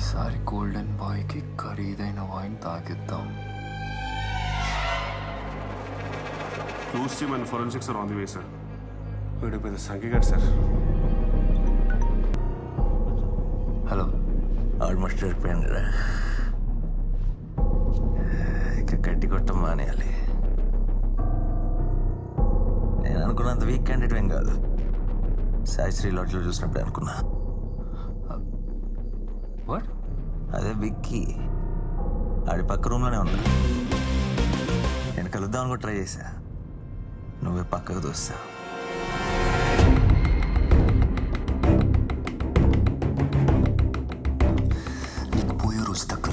ఈసారి గోల్డెన్ బాయ్కి ఖరీదైన wine తాగిద్దాం. Clues team and forensics on the way sir వీడు పెద్ద సంఖ్యగాడు సార్ హలో ఆల్మోస్ట్ దొరికిపోయాను కదా ఇక గడ్డి కొట్టం మానేయాలి. నేను అనుకున్నంత వీక్ క్యాండిడేట్ ఏం కాదు. సాయిశ్రీ లాట్లో చూసినప్పుడు అనుకున్నా. వాట్ అదే విక్కీ. ఆడి పక్క రూమ్లోనే ఉన్నా. నేను కలుద్దాం అనుకో ట్రై చేశా. నువ్వే పక్కకు దూస్తా. నీకు పోయే రోజు తక్కువ